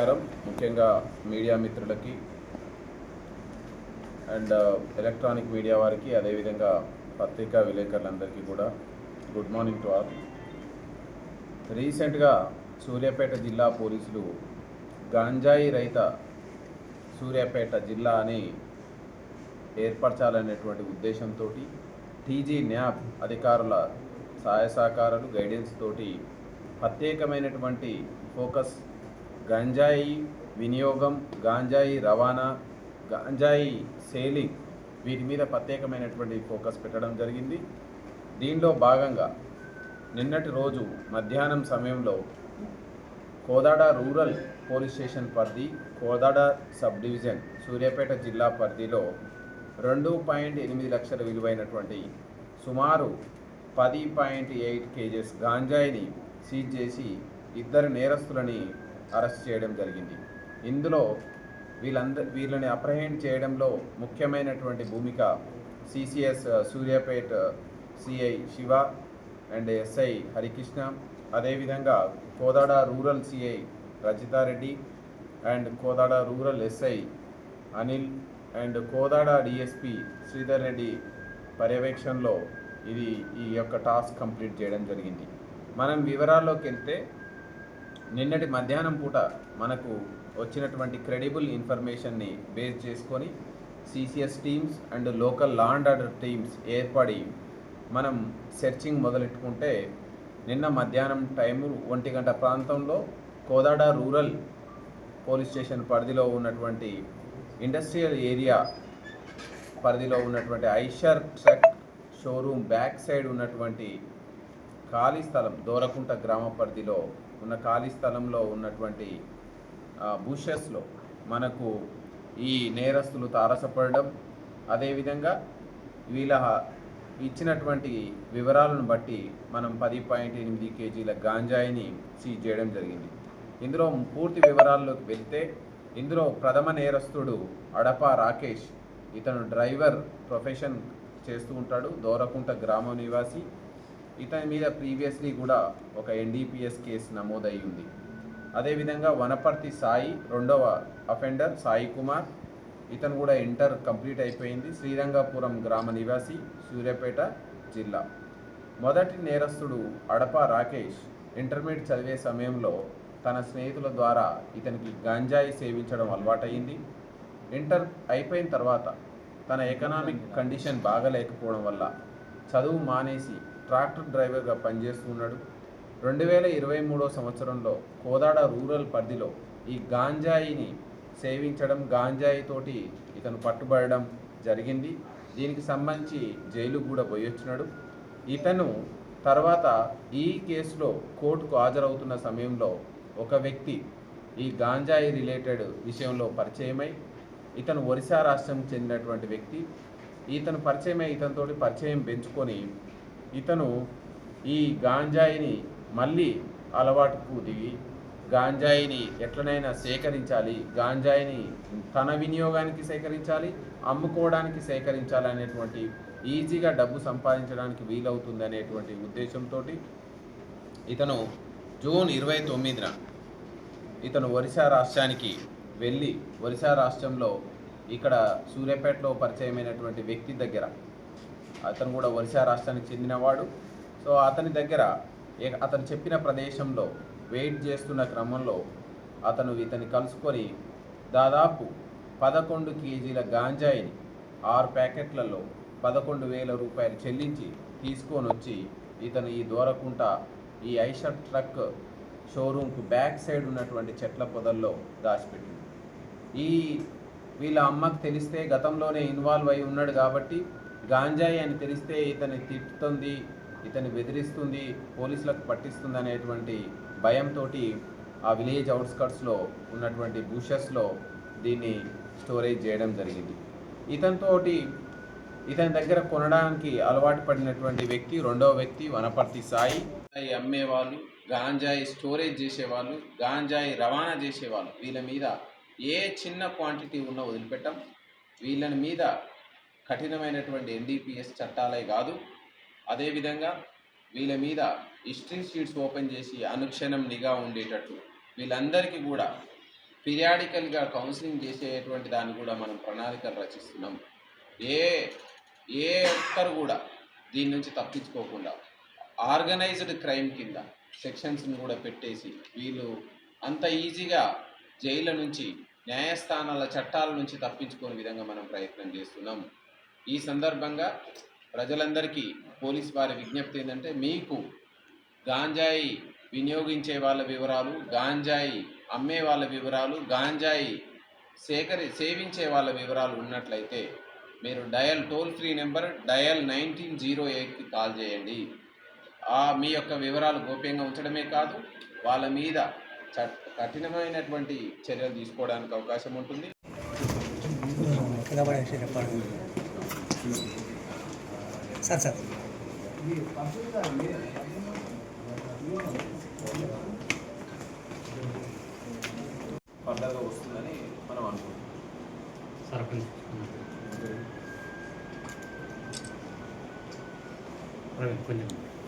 నమస్కారం. ముఖ్యంగా మీడియా మిత్రులకి అండ్ uh, ఎలక్ట్రానిక్ మీడియా వారికి అదేవిధంగా పత్రికా విలేకరులందరికీ కూడా గుడ్ మార్నింగ్ టు ఆల్. రీసెంట్గా సూర్యాపేట జిల్లా పోలీసులు గాంజాయి రైత సూర్యాపేట జిల్లా అని ఏర్పరచాలనేటువంటి ఉద్దేశంతో టీజీ న్యాప్ అధికారుల సహాయ సహకారాలు గైడెన్స్ తోటి ప్రత్యేకమైనటువంటి ఫోకస్ గంజాయి వినియోగం గాంజాయి రవాణా గాంజాయి సేలింగ్ వీటి మీద ప్రత్యేకమైనటువంటి ఫోకస్ పెట్టడం జరిగింది. దీనిలో భాగంగా నిన్నటి రోజు మధ్యాహ్నం సమయంలో కోదాడ రూరల్ పోలీస్ స్టేషన్ పరిధి కోదాడ సబ్ డివిజన్ సూర్యాపేట జిల్లా పరిధిలో రెండు పాయింట్ ఎనిమిది లక్షల విలువైనటువంటి సుమారు పది పాయింట్ ఎయిట్ కేజెస్ గాంజాయిని సీజ్ చేసి ఇద్దరు నేరస్తులని అరెస్ట్ చేయడం జరిగింది. ఇందులో వీళ్ళంద వీళ్ళని అప్రహెండ్ చేయడంలో ముఖ్యమైనటువంటి భూమిక CCS uh, Suryapet uh, CI Shiva and SI Harikrishna. అదేవిధంగా Kodad rural CI Rajitha Reddy and Kodad rural SI Anil and Kodad DSP Sridhar Reddy పర్యవేక్షణలో ఇది ఈ యొక్క టాస్క్ కంప్లీట్ చేయడం జరిగింది. మనం వివరాల్లోకి వెళ్తే నిన్నటి మధ్యాహ్నం పూట మనకు వచ్చినటువంటి క్రెడిబుల్ ఇన్ఫర్మేషన్ని బేస్ చేసుకొని CCS teams and local law and order teams ఏర్పడి మనం సెర్చింగ్ మొదలెట్టుకుంటే నిన్న మధ్యాహ్నం టైము ఒంటి గంట ప్రాంతంలో కోదాడ రూరల్ పోలీస్ స్టేషన్ పరిధిలో ఉన్నటువంటి ఇండస్ట్రియల్ ఏరియా పరిధిలో ఉన్నటువంటి Eicher truck showroom back side ఉన్నటువంటి ఖాళీ స్థలం దోరకుంట గ్రామ పరిధిలో ఉన్న ఖాళీ స్థలంలో ఉన్నటువంటి బుషెస్లో మనకు ఈ నేరస్తులు తారసపడడం అదేవిధంగా వీళ్ళ ఇచ్చినటువంటి వివరాలను బట్టి మనం పది పాయింట్ ఎనిమిది కేజీల గాంజాయిని సీజ్ చేయడం జరిగింది. ఇందులో పూర్తి వివరాల్లోకి వెళ్తే ఇందులో ప్రథమ నేరస్తుడు అడప రాకేష్ ఇతను డ్రైవర్ ప్రొఫెషన్ చేస్తూ ఉంటాడు. దోరకుంట గ్రామ నివాసి. ఇతని మీద ప్రీవియస్లీ కూడా ఒక ఎన్డీపీఎస్ కేసు నమోదై ఉంది. అదేవిధంగా వనపర్తి సాయి రెండవ అఫెండర్ సాయి కుమార్ ఇతను కూడా ఇంటర్ కంప్లీట్ అయిపోయింది. శ్రీరంగపురం గ్రామ నివాసి సూర్యాపేట జిల్లా. మొదటి నేరస్తుడు అడప రాకేష్ ఇంటర్మీడియట్ చదివే సమయంలో తన స్నేహితుల ద్వారా ఇతనికి గంజాయి సేవించడం అలవాటైంది ఇంటర్ అయిపోయిన తర్వాత తన ఎకనామిక్ కండిషన్ బాగలేకపోవడం వల్ల చదువు మానేసి ట్రాక్టర్ డ్రైవర్గా పనిచేస్తున్నాడు. రెండు వేల ఇరవై మూడో సంవత్సరంలో కోదాడ రూరల్ పరిధిలో ఈ గాంజాయిని సేవించడం గాంజాయి తోటి ఇతను పట్టుబడడం జరిగింది. దీనికి సంబంధించి జైలు కూడా పోయొచ్చినాడు. ఇతను తర్వాత ఈ కేసులో కోర్టుకు హాజరవుతున్న సమయంలో ఒక వ్యక్తి ఈ గాంజాయి రిలేటెడ్ విషయంలో పరిచయమై ఇతను ఒరిస్సా రాష్ట్రం చెందినటువంటి వ్యక్తి. ఇతను పరిచయమే ఇతనితోటి పరిచయం పెంచుకొని ఇతను ఈ గాంజాయిని మళ్ళీ అలవాటుకు దిగి గాంజాయిని ఎట్లనైనా సేకరించాలి గాంజాయిని తన వినియోగానికి సేకరించాలి అమ్ముకోవడానికి సేకరించాలి అనేటువంటి ఈజీగా డబ్బు సంపాదించడానికి వీలవుతుంది అనేటువంటి ఉద్దేశంతో ఇతను జూన్ ఇరవై తొమ్మిదిన ఇతను ఒరిస్సా రాష్ట్రానికి వెళ్ళి ఒరిస్సా రాష్ట్రంలో ఇక్కడ సూర్యాపేటలో పరిచయమైనటువంటి వ్యక్తి దగ్గర అతను కూడా ఒరిస్సా రాష్ట్రానికి చెందినవాడు. సో అతని దగ్గర అతను చెప్పిన ప్రదేశంలో వెయిట్ చేస్తున్న క్రమంలో అతను ఇతని కలుసుకొని దాదాపు పదకొండు కేజీల గాంజాయిని ఆరు ప్యాకెట్లలో పదకొండు వేల రూపాయలు చెల్లించి తీసుకొని వచ్చి ఇతను ఈ దూరకుంట ఈ ఐషర్ ట్రక్ షోరూంకు బ్యాక్ సైడ్ ఉన్నటువంటి చెట్ల పొదల్లో దాచిపెట్టింది. ఈ వీళ్ళ అమ్మకు తెలిస్తే గతంలోనే ఇన్వాల్వ్ అయి ఉన్నాడు కాబట్టి గాంజాయి అని తెలిస్తే ఇతని తిట్టుతుంది ఇతన్ని బెదిరిస్తుంది పోలీసులకు పట్టిస్తుంది అనేటువంటి భయంతో ఆ విలేజ్ అవుట్స్కట్స్లో ఉన్నటువంటి బూషెస్లో దీన్ని స్టోరేజ్ చేయడం జరిగింది. ఇతనితోటి ఇతని దగ్గర కొనడానికి అలవాటు పడినటువంటి వ్యక్తి రెండవ వ్యక్తి వనపర్తి సాయి. అమ్మేవాళ్ళు గాంజాయి స్టోరేజ్ చేసేవాళ్ళు గాంజాయి రవాణా చేసేవాళ్ళు. వీళ్ళ మీద ఏ చిన్న క్వాంటిటీ ఉన్నా వదిలిపెట్టాం. వీళ్ళని మీద కఠినమైనటువంటి ఎన్డీపీఎస్ చట్టాలే కాదు. అదేవిధంగా వీళ్ళ మీద హిస్టరీ షీట్స్ ఓపెన్ చేసి అనుక్షణం నిఘా ఉండేటట్టు వీళ్ళందరికీ కూడా పీరియాడికల్గా కౌన్సిలింగ్ చేసేటువంటి దాన్ని కూడా మనం ప్రణాళికలు రచిస్తున్నాం. ఏ ఏ ఒక్కరు కూడా దీని నుంచి తప్పించుకోకుండా ఆర్గనైజ్డ్ క్రైమ్ కింద సెక్షన్స్ని కూడా పెట్టేసి వీళ్ళు అంత ఈజీగా జైళ్ళ నుంచి న్యాయస్థానాల చట్టాల నుంచి తప్పించుకునే విధంగా మనం ప్రయత్నం చేస్తున్నాం. ఈ సందర్భంగా ప్రజలందరికీ పోలీస్ వారి విజ్ఞప్తి ఏంటంటే మీకు గాంజాయి వినియోగించే వాళ్ళ వివరాలు గాంజాయి అమ్మే వాళ్ళ వివరాలు గాంజాయి సేకరి సేవించే వాళ్ళ వివరాలు ఉన్నట్లయితే మీరు dial toll free number dial nineteen zero ఎయిట్కి కాల్ చేయండి. ఆ మీ యొక్క వివరాలు గోప్యంగా ఉంచడమే కాదు వాళ్ళ మీద కఠినమైనటువంటి చర్యలు తీసుకోవడానికి అవకాశం ఉంటుంది. Sir sir. ఫర్దర్గా వస్తుందని మనం అనుకుంటున్నాం. సార్ ఒక్క నిమిషం. ప్రవీణ్ కొంచెం.